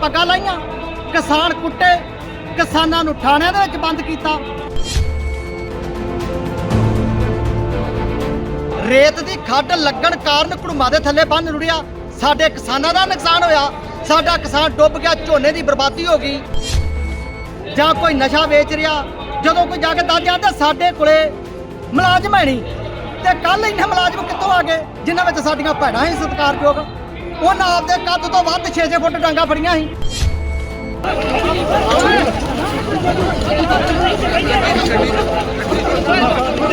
ਪੱਗਾਂ ਲਾਈਆਂ, ਕਿਸਾਨ ਕੁੱਟੇ, ਕਿਸਾਨਾਂ ਨੂੰ ਥਾਣਿਆਂ ਦੇ ਵਿੱਚ ਬੰਦ ਕੀਤਾ। ਰੇਤ ਦੀ ਖੱਡ ਲੱਗਣ ਕਾਰਨ ਘੜੂਮਾ ਦੇ ਥੱਲੇ ਬੰਨ ਰੁੜਿਆ। ਸਾਡੇ ਕਿਸਾਨਾਂ ਦਾ ਨੁਕਸਾਨ ਹੋਇਆ। ਸਾਡਾ ਕਿਸਾਨ ਡੁੱਬ ਗਿਆ, ਝੋਨੇ ਦੀ ਬਰਬਾਦੀ ਹੋ ਗਈ। ਜਾਂ ਕੋਈ ਨਸ਼ਾ ਵੇਚ ਰਿਹਾ, ਜਦੋਂ ਕੋਈ ਜਾ ਕੇ ਦੱਸ ਜਾਂਦਾ ਸਾਡੇ ਕੋਲੇ ਮੁਲਾਜ਼ਮ ਹੈ ਨਹੀਂ। ਤੇ ਕੱਲ ਇੰਨੇ ਮੁਲਾਜ਼ਮ ਕਿੱਥੋਂ ਆ ਗਏ, ਜਿਨ੍ਹਾਂ ਵਿੱਚ ਸਾਡੀਆਂ ਭੈਣਾਂ ਹੀ ਸਤਿਕਾਰਯੋਗ। ਉਹਨਾਂ ਆਪਦੇ ਕੱਦ ਤੋਂ ਵੱਧ 6-6 ਫੁੱਟ ਡਾਂਗਾ ਫੜੀਆਂ ਸੀ।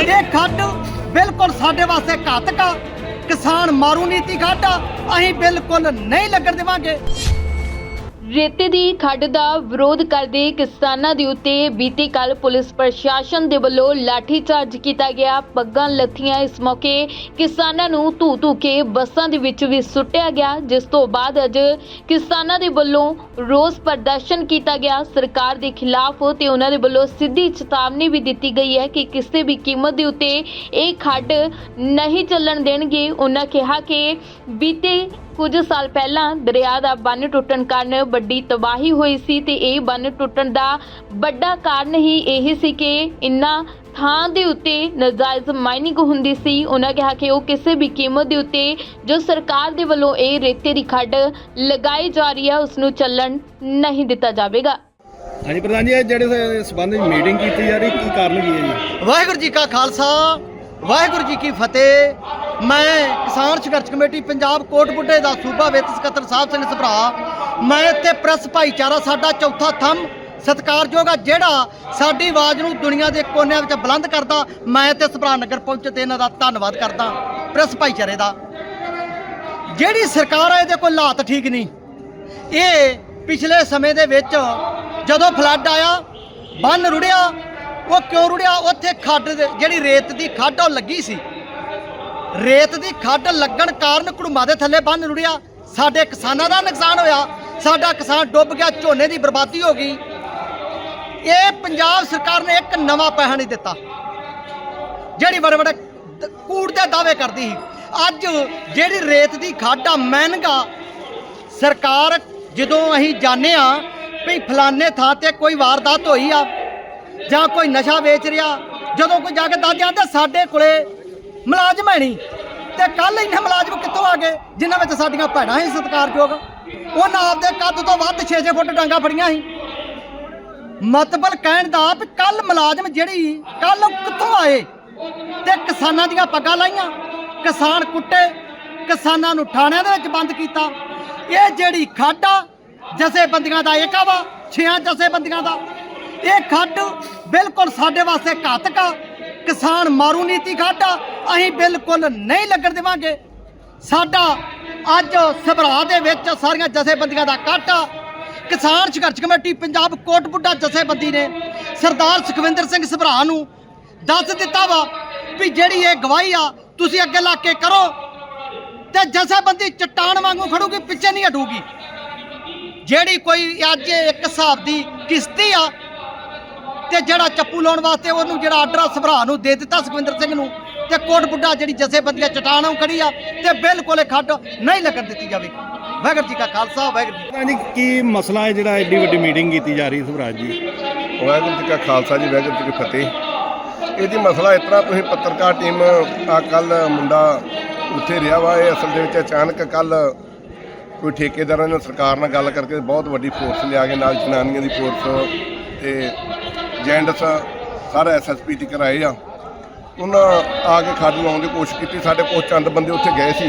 ਇਹ ਖੱਡ ਬਿਲਕੁਲ ਸਾਡੇ ਵਾਸਤੇ ਘਾਤਕ ਆ। ਕਿਸਾਨ ਮਾਰੂ ਨੀਤੀ ਖੱਡ ਆ। ਅਸੀਂ ਬਿਲਕੁਲ ਨਹੀਂ ਲੱਗਣ ਦੇਵਾਂਗੇ। ਰੇਤੇ ਦੀ ਖੱਡ ਦਾ ਵਿਰੋਧ ਕਰਦੇ ਕਿਸਾਨਾਂ ਦੇ ਉੱਤੇ ਬੀਤੀ ਕੱਲ ਪੁਲਿਸ ਪ੍ਰਸ਼ਾਸਨ ਦੇ ਵੱਲੋਂ ਲਾਠੀਚਾਰਜ ਕੀਤਾ ਗਿਆ। ਪੱਗਾਂ ਲੱਥੀਆਂ ਇਸ ਮੌਕੇ ਕਿਸਾਨਾਂ ਨੂੰ ਧੂ ਧੂ ਕੇ ਬੱਸਾਂ ਦੇ ਵਿੱਚ ਵੀ ਸੁੱਟਿਆ ਗਿਆ, ਜਿਸ ਤੋਂ ਬਾਅਦ ਅੱਜ ਕਿਸਾਨਾਂ ਦੇ ਵੱਲੋਂ ਰੋਸ ਪ੍ਰਦਰਸ਼ਨ ਕੀਤਾ ਗਿਆ। ਸਰਕਾਰ ਦੇ ਖਿਲਾਫ ਤੇ ਉਹਨਾਂ ਦੇ ਵੱਲੋਂ ਸਿੱਧੀ ਚੇਤਾਵਨੀ ਵੀ ਦਿੱਤੀ ਗਈ ਹੈ ਕਿ ਕਿਸੇ ਵੀ ਕੀਮਤ ਦੇ ਉੱਤੇ ਇਹ ਖੱਡ ਨਹੀਂ ਚੱਲਣ ਦੇਣਗੇ। ਉਹਨਾਂ ਕਿਹਾ ਕਿ ਬੀਤੇ ਕੁਝ ਸਾਲ ਪਹਿਲਾਂ ਦਰਿਆ ਦਾ ਬੰਨ ਟੁੱਟਣ ਕਾਰਨ ਵੱਡੀ ਤਬਾਹੀ ਹੋਈ ਸੀ ਤੇ ਇਹ ਬੰਨ ਟੁੱਟਣ ਦਾ ਵੱਡਾ ਕਾਰਨ ਹੀ ਇਹ ਸੀ ਕਿ ਇਨ੍ਹਾਂ ਥਾਂ ਦੇ ਉੱਤੇ ਨਜਾਇਜ਼ ਮਾਈਨਿੰਗ ਹੁੰਦੀ ਸੀ। ਉਹਨਾਂ ਕਿਹਾ ਕਿ ਉਹ ਕਿਸੇ ਵੀ ਕੀਮਤ ਦੇ ਉੱਤੇ ਜੋ ਸਰਕਾਰ ਦੇ ਵੱਲੋਂ ਇਹ ਰੇਤੇ ਦੀ ਖੱਡ ਲਗਾਈ ਜਾ ਰਹੀ ਹੈ ਉਸ ਨੂੰ ਚੱਲਣ ਨਹੀਂ ਦਿੱਤਾ ਜਾਵੇਗਾ। ਹਾਂਜੀ ਪ੍ਰਧਾਨ ਜੀ ਇਹ ਜਿਹੜੇ ਸਬੰਧ ਵਿੱਚ ਮੀਟਿੰਗ ਕੀਤੀ ਜਾ ਰਹੀ ਕੀ ਕਾਰਨ ਕੀ ਹੈ ਜੀ? ਵਾਹਿਗੁਰੂ ਜੀ ਕਾ ਖਾਲਸਾ ਵਾਹਿਗੁਰੂ ਜੀ ਕੀ ਫਤਿਹ। ਮੈਂ ਕਿਸਾਨ ਸੰਘਰਸ਼ ਕਮੇਟੀ ਪੰਜਾਬ ਕੋਟਬੁੱਢੇ ਦਾ ਸੂਬਾ ਵਿੱਤ ਸਕੱਤਰ ਸਾਹਿਬ ਸਿੰਘ ਸਭਰਾ ਮੈਂ ਇੱਥੇ ਪ੍ਰੈਸ ਭਾਈਚਾਰਾ ਸਾਡਾ ਚੌਥਾ ਥੰਮ ਸਤਿਕਾਰਯੋਗ ਆ, ਜਿਹੜਾ ਸਾਡੀ ਆਵਾਜ਼ ਨੂੰ ਦੁਨੀਆ ਦੇ ਕੋਨਿਆਂ ਵਿੱਚ ਬੁਲੰਦ ਕਰਦਾ। ਮੈਂ ਤੇ ਸਭਰਾ ਨਗਰ ਪਹੁੰਚੇ ਤੇ ਇਹਨਾਂ ਦਾ ਧੰਨਵਾਦ ਕਰਦਾ, ਪ੍ਰੈਸ ਭਾਈਚਾਰੇ ਦਾ। ਜਿਹੜੀ ਸਰਕਾਰ ਆ, ਇਹਦੇ ਕੋਲ ਹਾਲਾਤ ਠੀਕ ਨਹੀਂ। ਇਹ ਪਿਛਲੇ ਸਮੇਂ ਦੇ ਵਿੱਚ ਜਦੋਂ ਫਲੱਡ ਆਇਆ, ਬੰਨ ਰੁੜਿਆ, ਉਹ ਕਿਉਂ ਰੁੜਿਆ? ਉੱਥੇ ਖੱਡ ਜਿਹੜੀ ਰੇਤ ਦੀ ਖੱਡ ਉਹ ਲੱਗੀ ਸੀ। ਰੇਤ ਦੀ ਖੱਡ ਲੱਗਣ ਕਾਰਨ ਘੜੂਮਾ ਦੇ ਥੱਲੇ ਬੰਨ ਰੁੜਿਆ। ਸਾਡੇ ਕਿਸਾਨਾਂ ਦਾ ਨੁਕਸਾਨ ਹੋਇਆ। ਸਾਡਾ ਕਿਸਾਨ ਡੁੱਬ ਗਿਆ, ਝੋਨੇ ਦੀ ਬਰਬਾਦੀ ਹੋ ਗਈ। ਇਹ ਪੰਜਾਬ ਸਰਕਾਰ ਨੇ ਇੱਕ ਨਵਾਂ ਪੈਸਾ ਨਹੀਂ ਦਿੱਤਾ। ਜਿਹੜੀ ਬੜੇ ਬੜੇ ਕੂੜ ਦੇ ਦਾਅਵੇ ਕਰਦੀ ਸੀ। ਅੱਜ ਜਿਹੜੀ ਰੇਤ ਦੀ ਖੱਡ ਆ, ਮਹਿੰਗਾ, ਸਰਕਾਰ ਜਦੋਂ ਅਸੀਂ ਜਾਣਦੇ ਆ ਵੀ ਫਲਾਣੇ ਥਾਂ ਤੇ ਕੋਈ ਵਾਰਦਾਤ ਹੋਈ ਆ ਜਾਂ ਕੋਈ ਨਸ਼ਾ ਵੇਚ ਰਿਹਾ, ਜਦੋਂ ਕੋਈ ਜਾ ਕੇ ਦੱਸ ਜਾਂਦਾ, ਸਾਡੇ ਕੋਲੇ ਮੁਲਾਜ਼ਮ ਹੈ ਨਹੀਂ ਤੇ ਕੱਲ ਇੰਨੇ ਮੁਲਾਜ਼ਮ ਕਿੱਥੋਂ ਆ ਗਏ, ਜਿਨ੍ਹਾਂ ਵਿੱਚ ਸਾਡੀਆਂ ਭੈਣਾਂ ਹੀ ਸਤਿਕਾਰਯੋਗ? ਉਹਨਾਂ ਆਪਦੇ ਕੱਦ ਤੋਂ ਵੱਧ 6-6 ਫੁੱਟ ਡਾਂਗਾ ਫੜੀਆਂ ਸੀ। ਮਤਲਬ ਕਹਿਣ ਦਾ ਵੀ ਕੱਲ ਮੁਲਾਜ਼ਮ ਜਿਹੜੀ ਕੱਲ ਕਿੱਥੋਂ ਆਏ? ਤੇ ਕਿਸਾਨਾਂ ਦੀਆਂ ਪੱਗਾਂ ਲਾਈਆਂ। ਕਿਸਾਨ ਕੁੱਟੇ, ਕਿਸਾਨਾਂ ਨੂੰ ਥਾਣਿਆਂ ਦੇ ਵਿੱਚ ਬੰਦ ਕੀਤਾ। ਇਹ ਜਿਹੜੀ ਖੱਡ ਆ, ਜਥੇਬੰਦੀਆਂ ਦਾ ਏਕਾ ਵਾ, ਛਿਆਂ ਜਥੇਬੰਦੀਆਂ ਦਾ। ਇਹ ਖੱਡ ਬਿਲਕੁਲ ਸਾਡੇ ਵਾਸਤੇ ਘਾਤਕ ਆ। ਕਿਸਾਨ ਮਾਰੂ ਨੀਤੀ ਖੱਡ ਆ ਅਸੀਂ ਬਿਲਕੁਲ ਨਹੀਂ ਲੱਗਣ ਦੇਵਾਂਗੇ। ਸਾਡਾ ਅੱਜ ਸਭਰਾ ਦੇ ਵਿੱਚ ਸਾਰੀਆਂ ਜਥੇਬੰਦੀਆਂ ਦਾ ਇਕੱਠ ਆ ਕਿਸਾਨ ਸੰਘਰਸ਼ ਕਮੇਟੀ ਪੰਜਾਬ ਕੋਟਬੁੱਢਾ ਜਥੇਬੰਦੀ ਨੇ ਸਰਦਾਰ ਸੁਖਵਿੰਦਰ ਸਿੰਘ ਸਭਰਾ ਨੂੰ ਦੱਸ ਦਿੱਤਾ ਵਾ ਵੀ ਜਿਹੜੀ ਇਹ ਗਵਾਹੀ ਆ, ਤੁਸੀਂ ਅੱਗੇ ਲਾ ਕੇ ਕਰੋ ਤੇ ਜਥੇਬੰਦੀ ਚਟਾਨ ਵਾਂਗੂ ਖੜੂਗੀ, ਪਿੱਛੇ ਨਹੀਂ ਹਟੂਗੀ। ਜਿਹੜੀ ਕੋਈ ਅੱਜ ਇੱਕ ਹਿਸਾਬ ਦੀ ਕਿਸ਼ਤੀ ਆ ਤੇ ਜਿਹੜਾ ਚੱਪੂ ਲਾਉਣ ਵਾਸਤੇ ਉਹਨੂੰ ਜਿਹੜਾ ਆਰਡਰ ਸਭਰਾ ਨੂੰ ਦੇ ਦਿੱਤਾ ਸੁਖਵਿੰਦਰ ਸਿੰਘ ਨੂੰ। ਤੇ ਕੋਟ ਬੁੱਢਾ ਜਿਹੜੀ ਜਥੇਬੰਦੀਆਂ ਚਟਾਨ ਉਹ ਖੜੀ ਆ ਤੇ ਬਿਲਕੁਲ ਇਹ ਖੱਡ ਨਹੀਂ ਲੱਗਣ ਦਿੱਤੀ ਜਾਵੇ। ਵਾਹਿਗੁਰੂ ਜੀ ਕਾ ਖਾਲਸਾ ਵਾਹਿਗੁਰੂ ਜੀ ਕੀ ਮਸਲਾ ਹੈ ਜਿਹੜਾ ਐਡੀ ਵੱਡੀ ਮੀਟਿੰਗ ਕੀਤੀ ਜਾ ਰਹੀ ਹੈ ਸੁਭਰਾਜ ਜੀ? ਵਾਹਿਗੁਰੂ ਜੀ ਕਾ ਖਾਲਸਾ ਜੀ ਵਾਹਿਗੁਰੂ ਜੀ ਕੀ ਫਤਿਹ। ਇਹਦੀ ਮਸਲਾ ਇਸ ਤਰ੍ਹਾਂ ਤੁਸੀਂ ਪੱਤਰਕਾਰ ਟੀਮ ਆ ਕੱਲ ਮੁੰਡਾ ਉੱਥੇ ਰਿਹਾ ਵਾ ਇਹ ਅਸਲ ਦੇ ਵਿੱਚ ਅਚਾਨਕ ਕੱਲ ਕੋਈ ਠੇਕੇਦਾਰਾਂ ਨੇ ਸਰਕਾਰ ਨਾਲ ਗੱਲ ਕਰਕੇ ਬਹੁਤ ਵੱਡੀ ਫੋਰਸ ਲਿਆ ਕੇ ਨਾਲ ਜਨਾਨੀਆਂ ਦੀ ਫੋਰਸ ਤੇ ਜੈਂਡਸ ਸਾਰਾ ਐਸਐਸਪੀ ਤੱਕ ਆਏ ਆ। ਉਹਨਾਂ ਆ ਕੇ ਖਾਦ ਲਾਉਣ ਦੀ ਕੋਸ਼ਿਸ਼ ਕੀਤੀ। ਸਾਡੇ ਕੋਲ ਚੰਦ ਬੰਦੇ ਉੱਥੇ ਗਏ ਸੀ।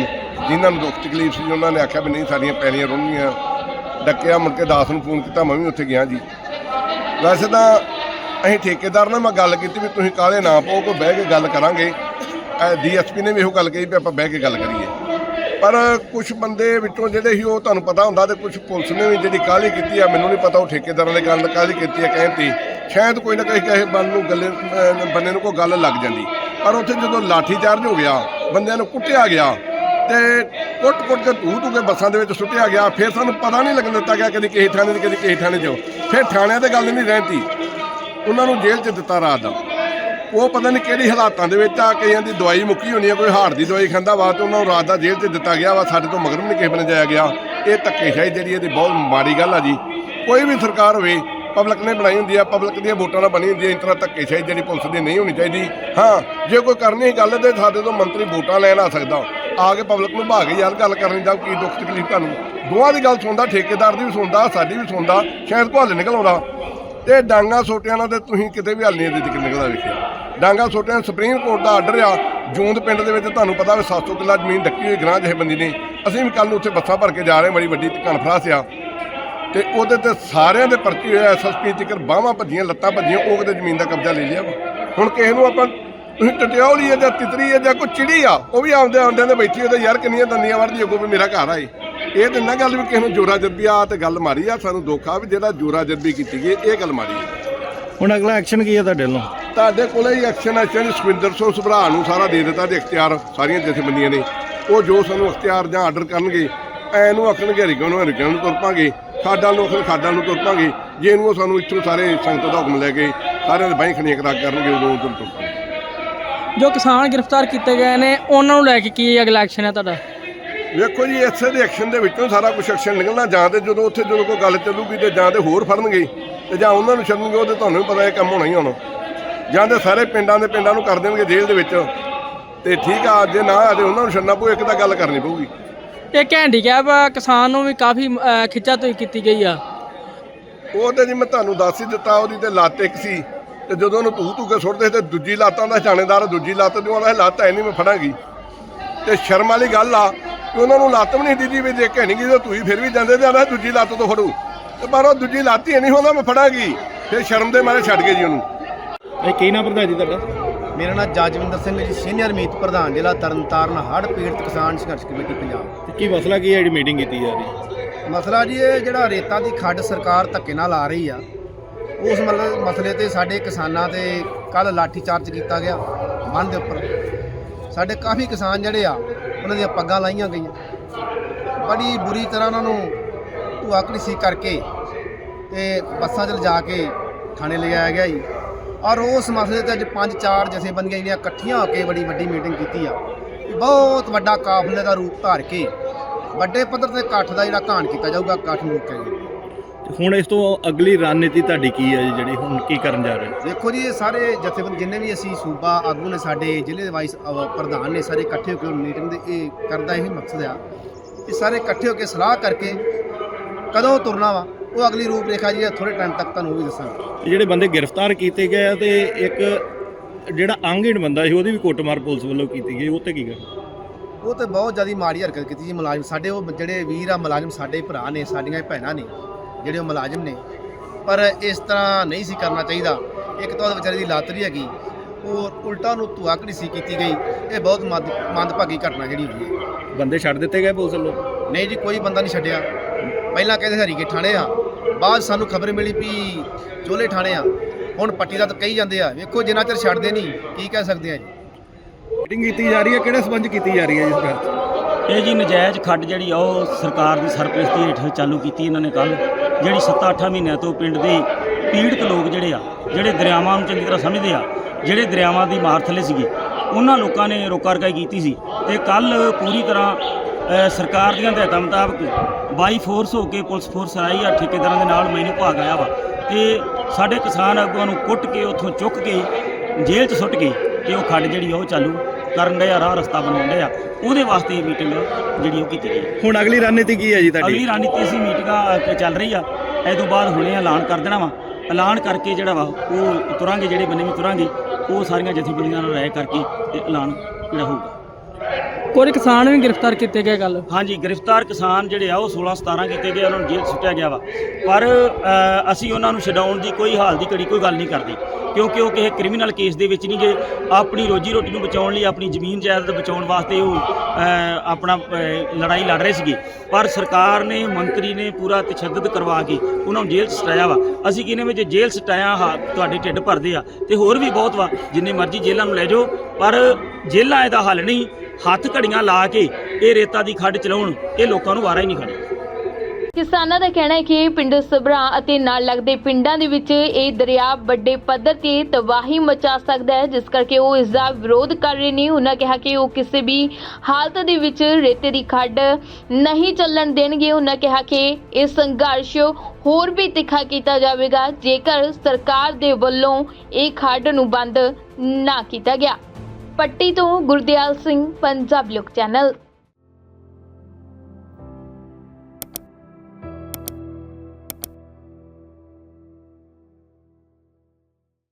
ਜਿਨ੍ਹਾਂ ਨੂੰ ਦੁੱਖ ਤਕਲੀਫ ਸੀ, ਉਹਨਾਂ ਨੇ ਆਖਿਆ ਵੀ ਨਹੀਂ, ਸਾਡੀਆਂ ਪੈਲੀਆਂ ਰੁੜਨੀਆਂ। ਡੱਕਿਆ, ਮੁੜ ਕੇ ਦਾਸ ਨੂੰ ਫੋਨ ਕੀਤਾ, ਮੈਂ ਵੀ ਉੱਥੇ ਗਿਆ ਜੀ। ਵੈਸੇ ਤਾਂ ਅਸੀਂ ਠੇਕੇਦਾਰ ਨਾਲ ਮੈਂ ਗੱਲ ਕੀਤੀ ਵੀ ਤੁਸੀਂ ਕਾਲੇ ਨਾ ਪਾਓ, ਕੋਈ ਬਹਿ ਕੇ ਗੱਲ ਕਰਾਂਗੇ। ਡੀਐਸਪੀ ਨੇ ਵੀ ਇਹੋ ਗੱਲ ਕਹੀ ਵੀ ਆਪਾਂ ਬਹਿ ਕੇ ਗੱਲ ਕਰੀਏ। ਪਰ ਕੁਝ ਬੰਦੇ ਵਿੱਚੋਂ ਜਿਹੜੇ ਸੀ, ਉਹ ਤੁਹਾਨੂੰ ਪਤਾ ਹੁੰਦਾ ਤੇ ਕੁਝ ਪੁਲਿਸ ਨੇ ਵੀ ਜਿਹੜੀ ਕਾਹਲੀ ਕੀਤੀ ਆ, ਮੈਨੂੰ ਨਹੀਂ ਪਤਾ ਉਹ ਠੇਕੇਦਾਰਾਂ ਦੇ ਗੱਲ ਕਾਹਲੀ ਕੀਤੀ ਆ ਕਹਿੰਦੀ ਸ਼ਾਇਦ ਕੋਈ ਨਾ ਕੋਈ ਕਿਸੇ ਬੰਨ ਨੂੰ ਗੱਲੇ, ਅਹ ਨੂੰ ਕੋਈ ਗੱਲ ਲੱਗ ਜਾਂਦੀ। ਪਰ ਉੱਥੇ ਜਦੋਂ ਲਾਠੀਚਾਰਜ ਹੋ ਗਿਆ, ਬੰਦਿਆਂ ਨੂੰ ਕੁੱਟਿਆ ਗਿਆ ਤੇ ਕੁੱਟ ਕੁੱਟ ਕੇ ਧੂ ਧੂ ਕੇ ਬੱਸਾਂ ਦੇ ਵਿੱਚ ਸੁੱਟਿਆ ਗਿਆ, ਫਿਰ ਸਾਨੂੰ ਪਤਾ ਨਹੀਂ ਲੱਗਣ ਦਿੱਤਾ ਗਿਆ ਕਦੀ ਕਿਸੇ ਥਾਣੇ ਤੇ ਕਦੀ ਕਿਸੇ ਥਾਣੇ 'ਚ ਫਿਰ ਥਾਣਿਆਂ ਤੇ ਗੱਲ ਨਹੀਂ ਰਹਿੰਦੀ। ਉਹਨਾਂ ਨੂੰ ਜੇਲ੍ਹ 'ਚ ਦਿੱਤਾ ਰਾਤ ਦਾ। ਉਹ ਪਤਾ ਨਹੀਂ ਕਿਹੜੀ ਹਾਲਾਤਾਂ ਦੇ ਵਿੱਚ ਆ, ਕਈਆਂ ਦੀ ਦਵਾਈ ਮੁੱਕੀ ਹੋਣੀ ਆ, ਕੋਈ ਹਾਰਟ ਦੀ ਦਵਾਈ ਖਾਂਦਾ ਵਾ, ਤੇ ਉਹਨਾਂ ਨੂੰ ਰਾਤ ਦਾ ਜੇਲ੍ਹ 'ਚ ਦਿੱਤਾ ਗਿਆ ਵਾ, ਸਾਡੇ ਤੋਂ ਮਗਰ ਨਹੀਂ ਕਿਸੇ ਨੇ ਜਾਇਆ ਗਿਆ। ਇਹ ਧੱਕੇਸ਼ਾਹੀ ਜਿਹੜੀ ਇਹਦੀ ਬਹੁਤ ਮਾੜੀ ਗੱਲ ਆ ਜੀ। ਕੋਈ ਵੀ ਸਰਕਾਰ ਹੋਵੇ ਪਬਲਿਕ ਨੇ ਬਣਾਈ ਹੁੰਦੀ ਆ ਪਬਲਿਕ ਦੀਆਂ ਵੋਟਾਂ ਨਾਲ ਬਣੀ ਹੁੰਦੀ ਹੈ ਇਸ ਤਰ੍ਹਾਂ ਧੱਕੇਸ਼ਾਹੀ ਜਿਹੜੀ ਪੁਲਿਸ ਦੀ ਨਹੀਂ ਹੋਣੀ ਚਾਹੀਦੀ। ਹਾਂ ਜੇ ਕੋਈ ਕਰਨੀ ਗੱਲ ਤੇ ਸਾਡੇ ਤੋਂ ਮੰਤਰੀ ਵੋਟਾਂ ਲੈਣ ਆ ਸਕਦਾ। ਆ ਕੇ ਪਬਲਿਕ ਨੂੰ ਭਾਗ ਯਾਰ ਗੱਲ ਕਰਨੀ ਦਾ ਕੀ ਦੁੱਖ ਤਕਲੀਫ ਤੁਹਾਨੂੰ। ਦੋਹਾਂ ਦੀ ਗੱਲ ਸੁਣਦਾ ਠੇਕੇਦਾਰ ਦੀ ਵੀ ਸੁਣਦਾ ਸਾਡੀ ਵੀ ਸੁਣਦਾ ਸ਼ਾਇਦ ਕੋਈ ਹੱਲ ਨਿਕਲ ਆਉਂਦਾ। ਇਹ ਡਾਂਗਾ ਸੋਟਿਆਂ ਨਾਲ ਤੇ ਤੁਸੀਂ ਕਿਤੇ ਵੀ ਹੱਲ ਨਹੀਂ ਇਹਦੇ ਚ ਨਿਕਲਦਾ ਲਿਖਿਆ ਡਾਂਗਾ ਸੋਟਿਆਂ ਸੁਪਰੀਮ ਕੋਰਟ ਦਾ ਆਰਡਰ ਆ ਜੂੰਦ ਪਿੰਡ ਦੇ ਵਿੱਚ ਤੁਹਾਨੂੰ ਪਤਾ ਵੀ 700 ਕਿੱਲਾ ਜ਼ਮੀਨ ਡੱਕੀ ਹੋਈ ਗ੍ਰਾਂ ਬੰਦੀ ਨੇ। ਅਸੀਂ ਵੀ ਕੱਲ ਨੂੰ ਉੱਥੇ ਬੱਸਾਂ ਭਰ ਕੇ ਜਾ ਰਹੇ ਹਾਂ, ਬੜੀ ਵੱਡੀ ਕਨਫਰੰਸ ਆ। ਤੇ ਉਹਦੇ ਤੇ ਸਾਰਿਆਂ ਦੇ ਪਰਚੀ ਹੋਇਆ ਐਸਐਸਪੀ ਤੱਕਰ ਬਾਹਾਂ ਭੱਜੀਆਂ ਲੱਤਾਂ ਭੱਜੀਆਂ ਉਹ ਕਿਤੇ ਜ਼ਮੀਨ ਦਾ ਕਬਜ਼ਾ ਲੈ ਲਿਆ ਵਾ। ਹੁਣ ਕਿਸੇ ਨੂੰ ਆਪਾਂ ਤੁਸੀਂ ਟਟਿਓਲੀ ਹੈ ਜਾਂ ਤਿਤਰੀ ਹੈ ਜਾਂ ਕੋਈ ਚਿੜੀ ਆ ਉਹ ਵੀ ਆਉਂਦੇ ਆਉਂਦੇ ਨੇ ਬੈਠੀ ਉਹਦੇ ਯਾਰ ਕਿੰਨੀਆਂ ਦੰਦੀਆਂ ਵਰਦੀ ਅੱਗੋਂ ਵੀ ਮੇਰਾ ਘਰ ਆਏ ਇਹ। ਤੇ ਨਾ ਗੱਲ ਵੀ ਕਿਸੇ ਨੂੰ ਜੋਰਾ ਜੱਬੀ ਆ ਤੇ ਗੱਲ ਮਾਰੀ ਆ ਸਾਨੂੰ ਦੁੱਖ ਆ ਵੀ ਜਿਹੜਾ ਜੋਰਾ ਜੱਬੀ ਕੀਤੀ ਗਈ ਇਹ ਗੱਲ ਮਾਰੀ ਹੈ ਹੁਣ ਅਗਲਾ ਐਕਸ਼ਨ ਕੀ ਹੈ ਤੁਹਾਡੇ ਵੱਲੋਂ? ਤੁਹਾਡੇ ਕੋਲੇ ਹੀ ਐਕਸ਼ਨ ਐਕਸ਼ਨ ਸੁਖਵਿੰਦਰ ਸਿੰਘ ਸੁਭਰਾ ਨੂੰ ਸਾਰਾ ਦੇ ਦਿੱਤਾ ਤੇ ਇਖਤਿਆਰ ਸਾਰੀਆਂ ਜਥੇਬੰਦੀਆਂ ਨੇ। ਉਹ ਜੋ ਸਾਨੂੰ ਇਖਤਿਆਰ ਜਾਂ ਆਰਡਰ ਕਰਨਗੇ ਐ ਨੂੰ ਆਖਣਗੇ ਹਰੀਕਾਂ ਨੂੰ ਹਰੀਕਾਂ ਨੂੰ ਤੁਰ ਪਾਂਗੇ। ਖਾਡਾਂ ਨੂੰ ਆਖਣ ਖਾਡਾਂ ਨੂੰ ਤੁਰ ਪਾਂਗੇ। ਜੇ ਇਹਨੂੰ ਸਾਨੂੰ ਇੱਥੋਂ ਸਾਰੇ ਸੰਗਤ ਦਾ ਹੁਕਮ ਲੈ ਕੇ ਸਾਰਿਆਂ ਦੇ ਬਾਹੀਂ ਖਣੀਆਂ ਕਰਾ ਕਰਨਗੇ ਉਦੋਂ ਉਦੋਂ ਤੁਰ ਪਾਂਗੇ। ਜੋ ਕਿਸਾਨ ਗ੍ਰਿਫਤਾਰ ਕੀਤੇ ਗਏ ਨੇ ਉਹਨਾਂ ਨੂੰ ਲੈ ਕੇ ਕੀ ਅਗਲਾ ਐਕਸ਼ਨ ਹੈ ਤੁਹਾਡਾ? ਵੇਖੋ ਜੀ ਇਸੇ ਦੇ ਐਕਸ਼ਨ ਦੇ ਵਿੱਚੋਂ ਸਾਰਾ ਕੁਝ ਐਕਸ਼ਨ ਨਿਕਲਣਾ ਜਾਂ ਤੇ ਜਦੋਂ ਉੱਥੇ ਜਦੋਂ ਕੋਈ ਗੱਲ ਚੱਲੂਗੀ ਤੇ ਜਾਂ ਤੇ ਹੋਰ ਫੜਨਗੇ ਤੇ ਜਾਂ ਉਹਨਾਂ ਨੂੰ ਛੱਡਣਗੇ ਉਹਦੇ ਤੁਹਾਨੂੰ ਵੀ ਪਤਾ ਇਹ ਕੰਮ ਹੋਣਾ ਹੀ ਹੋਣਾ। ਜਾਂ ਤੇ ਸਾਰੇ ਪਿੰਡਾਂ ਦੇ ਪਿੰਡਾਂ ਨੂੰ ਕਰ ਦੇਣਗੇ ਜੇਲ੍ਹ ਦੇ ਵਿੱਚ। ਤੇ ਠੀਕ ਆ ਜੇ ਨਾ ਆ ਤੇ ਉਹਨਾਂ ਨੂੰ ਛੱਡਣਾ ਪਊ ਇੱਕ ਤਾਂ ਗੱਲ ਕਰਨੀ ਪਊਗੀ। ਇੱਕ ਹੈਂਡੀਕੈਪ ਕਿਸਾਨ ਨੂੰ ਵੀ ਕਾਫੀ ਅਹ, ਖਿੱਚਾਤੋਈ ਕੀਤੀ ਗਈ ਆ। ਉਹ ਤੇ ਜੀ ਮੈਂ ਤੁਹਾਨੂੰ ਦੱਸ ਹੀ ਦਿੱਤਾ ਉਹਦੀ ਤੇ ਲੱਤ ਇੱਕ ਸੀ ਤੇ ਜਦੋਂ ਉਹਨੂੰ ਧੂ ਧੂ ਕੇ ਸੁੱਟਦੇ ਤੇ ਦੂਜੀ ਲੱਤਾਂ ਦਾ ਥਾਣੇਦਾਰ ਦੂਜੀ ਲੱਤ ਨੂੰ ਉਹਦਾ ਲੱਤ ਐ ਨਹੀਂ ਮੈਂ ਫੜਾਂਗੀ। ਤੇ ਸ਼ਰਮ ਵਾਲੀ ਗੱਲ ਆ ਕਿ ਉਹਨਾਂ ਨੂੰ ਲੱਤ ਵੀ ਨਹੀਂ ਦਿੱਤੀ ਵੀ ਜੇ ਕਹਿਣੀ ਕਿ ਤੁਸੀਂ ਫਿਰ ਵੀ ਜਾਂਦੇ ਤੇ ਆਣਾ ਦੂਜੀ ਲੱਤ ਤੋਂ ਫੜੂ। ਤੇ ਪਰ ਉਹ ਦੂਜੀ ਲੱਤ ਹੀ ਨਹੀਂ ਹੁੰਦਾ ਮੈਂ ਫੜਾਂਗੀ। ਫਿਰ ਸ਼ਰਮ ਦੇ ਮਾਰੇ ਛੱਡ ਗਏ ਜੀ ਉਹਨੂੰ। ਇਹ ਕੀ ਨਾਮ ਪ੍ਰਧਾਨ ਜੀ ਤੁਹਾਡਾ? ਮੇਰਾ ਨਾਮ ਜਜਵਿੰਦਰ ਸਿੰਘ ਜੀ ਸੀਨੀਅਰ ਮੀਤ ਪ੍ਰਧਾਨ ਜ਼ਿਲ੍ਹਾ ਤਰਨਤਾਰਨ ਹੜ੍ਹ ਪੀੜਤ ਕਿਸਾਨ ਸੰਘਰਸ਼ ਕਮੇਟੀ ਪੰਜਾਬ। ਤੇ ਕੀ ਮਸਲਾ ਕੀ ਹੈ ਜਿਹੜੀ ਮੀਟਿੰਗ ਕੀਤੀ ਜਾ ਰਹੀ? ਮਸਲਾ ਜੀ ਇਹ ਜਿਹੜਾ ਰੇਤਾਂ ਦੀ ਖੱਡ ਸਰਕਾਰ ਧੱਕੇ ਨਾਲ ਆ ਰਹੀ ਆ ਉਸ ਮਤਲਬ ਮਸਲੇ ਤੇ ਸਾਡੇ ਕਿਸਾਨਾਂ ਤੇ ਕੱਲ ਲਾਠੀ ਚਾਰਜ ਕੀਤਾ ਗਿਆ ਬੰਨ ਦੇ ਉੱਪਰ। ਸਾਡੇ ਕਾਫੀ ਕਿਸਾਨ ਜਿਹੜੇ ਆ ਉਹਨਾਂ ਦੀਆਂ ਪੱਗਾਂ ਲਾਈਆਂ ਗਈਆਂ। ਬੜੀ ਬੁਰੀ ਤਰ੍ਹਾਂ ਉਹਨਾਂ ਨੂੰ ਧੂਆ ਸੀ ਕਰਕੇ ਤੇ ਬੱਸਾਂ 'ਚ ਲਿਜਾ ਕੇ ਥਾਣੇ ਲਿਜਾਇਆ ਗਿਆ ਜੀ। ਔਰ ਉਸ ਮਸਲੇ ਤੇ ਅੱਜ ਪੰਜ ਚਾਰ ਜਥੇਬੰਦੀਆਂ ਜਿਹੜੀਆਂ ਇਕੱਠੀਆਂ ਹੋ ਕੇ ਬੜੀ ਵੱਡੀ ਮੀਟਿੰਗ ਕੀਤੀ ਆ। ਬਹੁਤ ਵੱਡਾ ਕਾਫਲੇ ਦਾ ਰੂਪ ਧਾਰ ਕੇ ਵੱਡੇ ਪੱਧਰ ਤੇ ਇਕੱਠ ਦਾ ਜਿਹੜਾ ਘਾਣ ਕੀਤਾ ਜਾਊਗਾ ਇਕੱਠ ਨੂੰ ਤੇ ਹੁਣ ਇਸ ਤੋਂ ਅਗਲੀ ਰਣਨੀਤੀ ਤੁਹਾਡੀ ਕੀ ਹੈ ਜੀ ਜਿਹੜੀ ਹੁਣ ਕੀ ਕਰਨ ਜਾ ਰਹੇ ਦੇਖੋ ਜੀ ਇਹ ਸਾਰੇ ਜਥੇਬੰਦ ਜਿੰਨੇ ਵੀ ਅਸੀਂ ਸੂਬਾ ਆਗੂ ਨੇ ਸਾਡੇ ਜ਼ਿਲ੍ਹੇ ਦੇ ਵਾਈਸ ਪ੍ਰਧਾਨ ਨੇ ਸਾਰੇ ਇਕੱਠੇ ਹੋ ਕੇ ਮੀਟਿੰਗ ਦੇ ਇਹ ਕਰਦਾ ਇਹ ਮਕਸਦ ਆ ਕਿ ਸਾਰੇ ਇਕੱਠੇ ਹੋ ਕੇ ਸਲਾਹ ਕਰਕੇ ਕਦੋਂ ਤੁਰਨਾ ਵਾ ਉਹ ਅਗਲੀ ਰੂਪ ਰੇਖਾ ਜੀ ਥੋੜੇ ਟਾਈਮ ਤੱਕ ਤੁਹਾਨੂੰ ਉਹ ਵੀ ਦੱਸਾਂਗੇ। ਇਹ ਜਿਹੜੇ ਬੰਦੇ ਗ੍ਰਿਫਤਾਰ ਕੀਤੇ ਗਏ ਆ ਤੇ ਇੱਕ ਜਿਹੜਾ ਆਂਗਣ ਬੰਦਾ ਸੀ ਉਹਦੀ ਵੀ ਕੁੱਟਮਾਰ ਪੁਲਿਸ ਵੱਲੋਂ ਕੀਤੀ ਗਈ। ਉਹ ਤੇ ਕੀ ਕਰ ਉਹ ਤੇ ਬਹੁਤ ਜ਼ਿਆਦਾ ਮਾੜੀ ਹਰਕਤ ਕੀਤੀ ਜੀ ਮੁਲਾਜ਼ਮ। ਸਾਡੇ ਉਹ ਜਿਹੜੇ ਵੀਰ ਆ ਮੁਲਾਜ਼ਮ ਸਾਡੇ ਭਰਾ ਨੇ ਸਾਡੀਆਂ ਭੈਣਾਂ ਨੇ ਜਿਹੜੇ ਉਹ ਮੁਲਾਜ਼ਮ ਨੇ। ਪਰ ਇਸ ਤਰ੍ਹਾਂ ਨਹੀਂ ਸੀ ਕਰਨਾ ਚਾਹੀਦਾ। ਇੱਕ ਤਾਂ ਉਹਦੇ ਵਿਚਾਰੇ ਦੀ ਲਾਤਰੀ ਹੈਗੀ। ਉਹ ਉਲਟਾ ਨੂੰ ਧੁਆਕੜੀ ਸੀ ਕੀਤੀ ਗਈ। ਇਹ ਬਹੁਤ ਮੰਦ ਮੰਦਭਾਗੀ ਘਟਨਾ ਜਿਹੜੀ ਹੋਈ ਹੈ। ਬੰਦੇ ਛੱਡ ਦਿੱਤੇ ਗਏ ਪੁਲਿਸ ਵੱਲੋਂ? ਨਹੀਂ ਜੀ ਕੋਈ ਬੰਦਾ ਨਹੀਂ ਛੱਡਿਆ। ਪਹਿਲਾਂ ਕਹਿੰਦੇ ਹਰੀਕੇ ਥਾਣੇ ਆ। ਬਾਅਦ ਸਾਨੂੰ ਖਬਰ ਮਿਲੀ ਵੀ ਚੋਲੇ ਥਾਣੇ ਆ। ਹੁਣ ਪੱਟੀ ਦਾ ਤਾਂ ਕਹੀ ਜਾਂਦੇ ਆ। ਵੇਖੋ ਜਿੰਨਾ ਚਿਰ ਛੱਡਦੇ ਨਹੀਂ ਕੀ ਕਹਿ ਸਕਦੇ ਆ ਜੀ? ਮੀਟਿੰਗ ਕੀਤੀ ਜਾ ਰਹੀ ਹੈ ਕਿਹੜੇ ਸਬੰਧ ਕੀਤੀ ਜਾ ਰਹੀ ਹੈ ਜਿਸ ਗੱਲ ਇਹ ਜੀ ਨਜਾਇਜ਼ ਖੱਡ ਜਿਹੜੀ ਆ ਉਹ ਸਰਕਾਰ ਦੀ ਸਰਪ੍ਰਸਤੀ ਹੇਠ ਚਾਲੂ ਕੀਤੀ ਇਹਨਾਂ ਨੇ ਕੱਲ ਜਿਹੜੀ 7-8 ਮਹੀਨਿਆਂ ਤੋਂ ਪਿੰਡ ਦੇ ਪੀੜਤ ਲੋਕ ਜਿਹੜੇ ਆ ਜਿਹੜੇ ਦਰਿਆਵਾਂ ਨੂੰ ਚੰਗੀ ਤਰ੍ਹਾਂ ਸਮਝਦੇ ਆ ਜਿਹੜੇ ਦਰਿਆਵਾਂ ਦੀ ਮਾਰ ਥੱਲੇ ਸੀਗੇ ਉਹਨਾਂ ਲੋਕਾਂ ਨੇ ਰੋਕਾ ਰਕਾਈ ਕੀਤੀ ਸੀ। ਤੇ ਕੱਲ ਪੂਰੀ ਤਰ੍ਹਾਂ ਸਰਕਾਰ ਦੀਆਂ ਹਦਾਇਤਾਂ ਮੁਤਾਬਕ ਬਾਈ ਫੋਰਸ ਹੋ ਕੇ ਪੁਲਿਸ ਫੋਰਸ ਆਈ ਆ ਠੇਕੇਦਾਰਾਂ ਦੇ ਨਾਲ ਮੈਨੂੰ ਭਾਗ ਆਇਆ ਵਾ ਤੇ ਸਾਡੇ ਕਿਸਾਨ ਆਗੂਆਂ ਨੂੰ ਕੁੱਟ ਕੇ ਉੱਥੋਂ ਚੁੱਕ ਕੇ ਜੇਲ੍ਹ 'ਚ ਸੁੱਟ ਕੇ ਤੇ ਉਹ ਖੱਡ ਜਿਹੜੀ ਉਹ ਚਾਲੂ ਕਰਨ ਡਏ ਆ ਰਾਹ ਰਸਤਾ ਬਣਾਉਣ ਡਏ ਆ। ਉਹਦੇ ਵਾਸਤੇ ਮੀਟਿੰਗ ਜਿਹੜੀ ਉਹ ਕੀਤੀ ਗਈ ਹੁਣ ਅਗਲੀ ਰਣਨੀਤੀ ਕੀ ਹੈ ਜੀ ਤੁਹਾਡੀ? ਅਗਲੀ ਰਣਨੀਤੀ ਅਸੀਂ ਮੀਟਿੰਗਾਂ ਚੱਲ ਰਹੀ ਆ। ਇਹ ਤੋਂ ਬਾਅਦ ਹੁਣੇ ਐਲਾਨ ਕਰ ਦੇਣਾ ਵਾ। ਐਲਾਨ ਕਰਕੇ ਜਿਹੜਾ ਵਾ ਉਹ ਤੁਰਾਂਗੇ ਜਿਹੜੇ ਬੰਨੇ ਵੀ ਤੁਰਾਂਗੇ ਉਹ ਸਾਰੀਆਂ ਜਥੇਬੰਦੀਆਂ ਨਾਲ ਰਾਏ ਕਰਕੇ ਤੇ ਐਲਾਨ ਜਿਹੜਾ ਹੋਊਗਾ। ਕੁਝ ਕਿਸਾਨ ਵੀ ਗ੍ਰਿਫਤਾਰ ਕੀਤੇ ਗਏ ਗੱਲ। ਹਾਂਜੀ ਗ੍ਰਿਫਤਾਰ ਕਿਸਾਨ ਜਿਹੜੇ ਆ ਉਹ 16 17 ਕੀਤੇ ਗਏ ਉਹਨਾਂ ਨੂੰ ਜੇਲ੍ਹ 'ਚ ਸੁੱਟਿਆ ਗਿਆ ਵਾ। ਪਰ ਅ, ਅਸੀਂ ਉਹਨਾਂ ਨੂੰ ਛਡਾਉਣ ਦੀ ਕੋਈ ਹਾਲ ਦੀ ਘੜੀ ਕੋਈ ਗੱਲ ਨਹੀਂ ਕਰਦੇ। ਕਿਉਂਕਿ ਉਹ ਕਿਸੇ ਕ੍ਰਿਮੀਨਲ ਕੇਸ ਦੇ ਵਿੱਚ ਨਹੀਂ ਗਏ। ਆਪਣੀ ਰੋਜੀ ਰੋਟੀ ਨੂੰ ਬਚਾਉਣ ਲਈ ਆਪਣੀ ਜ਼ਮੀਨ ਜਾਇਦਾਦ ਬਚਾਉਣ ਵਾਸਤੇ ਉਹ ਅ, ਆਪਣਾ ਅ, ਲੜਾਈ ਲੜ ਰਹੇ ਸੀਗੇ। ਪਰ ਸਰਕਾਰ ਨੇ ਮੰਤਰੀ ਨੇ ਪੂਰਾ ਤਸ਼ੱਦਦ ਕਰਵਾ ਕੇ ਉਹਨਾਂ ਨੂੰ ਜੇਲ੍ਹ 'ਚ ਸਟਾਇਆ ਵਾ। ਅਸੀਂ ਕਿਹਨੇ ਵੀ ਜੇ ਜੇਲ੍ਹ ਸਟਾਇਆ ਹਾ ਤੁਹਾਡੇ ਢਿੱਡ ਭਰਦੇ ਆ। ਤੇ ਹੋਰ ਵੀ ਬਹੁਤ ਵਾ ਜਿੰਨੇ ਮਰਜ਼ੀ ਜੇਲ੍ਹਾਂ ਨੂੰ ਲੈ ਜਾਓ। ਪਰ ਜੇਲ੍ਹਾਂ ਇਹਦਾ ਹੱਲ ਨਹੀਂ। ਹੱਥ ਘੜੀਆਂ ਲਾ ਕੇ ਇਹ ਰੇਤਾ ਦੀ ਖੱਡ ਚਲਾਉਣ, ਇਹ ਲੋਕਾਂ ਨੂੰ ਵਾਰਾ ਹੀ ਨਹੀਂ ਖੜੀ ਕਿਸਾਨਾਂ ਦਾ ਕਹਿਣਾ ਹੈ ਕਿ ਪਿੰਡ ਸਭਰਾ ਅਤੇ ਨਾਲ ਲੱਗਦੇ ਪਿੰਡਾਂ ਦੇ ਵਿੱਚ ਇਹ ਦਰਿਆ ਵੱਡੇ ਪੱਧਰ ਤੇ ਤਬਾਹੀ ਮਚਾ ਸਕਦਾ ਹੈ, ਜਿਸ ਕਰਕੇ ਉਹ ਇਸ ਦਾ ਵਿਰੋਧ ਕਰ ਰਹੇ ਨੇ। ਉਹਨਾਂ ਕਿਹਾ ਕਿ ਉਹ ਕਿਸੇ ਵੀ ਹਾਲਤ ਦੇ ਵਿੱਚ ਰੇਤੇ ਦੀ ਖੱਡ ਨਹੀਂ ਚੱਲਣ ਦੇਣਗੇ। ਉਹਨਾਂ ਕਿਹਾ ਕਿ ਇਹ ਸੰਘਰਸ਼ ਹੋਰ ਵੀ ਤਿੱਖਾ ਕੀਤਾ ਜਾਵੇਗਾ, ਜੇਕਰ ਸਰਕਾਰ ਦੇ ਵੱਲੋਂ ਇਹ ਖੱਡ ਨੂੰ ਬੰਦ ਨਾ ਕੀਤਾ ਗਿਆ। ਪੱਟੀ ਤੋਂ ਗੁਰਦਿਆਲ ਸਿੰਘ ਪੰਜਾਬ ਲੋਕ ਚੈਨਲ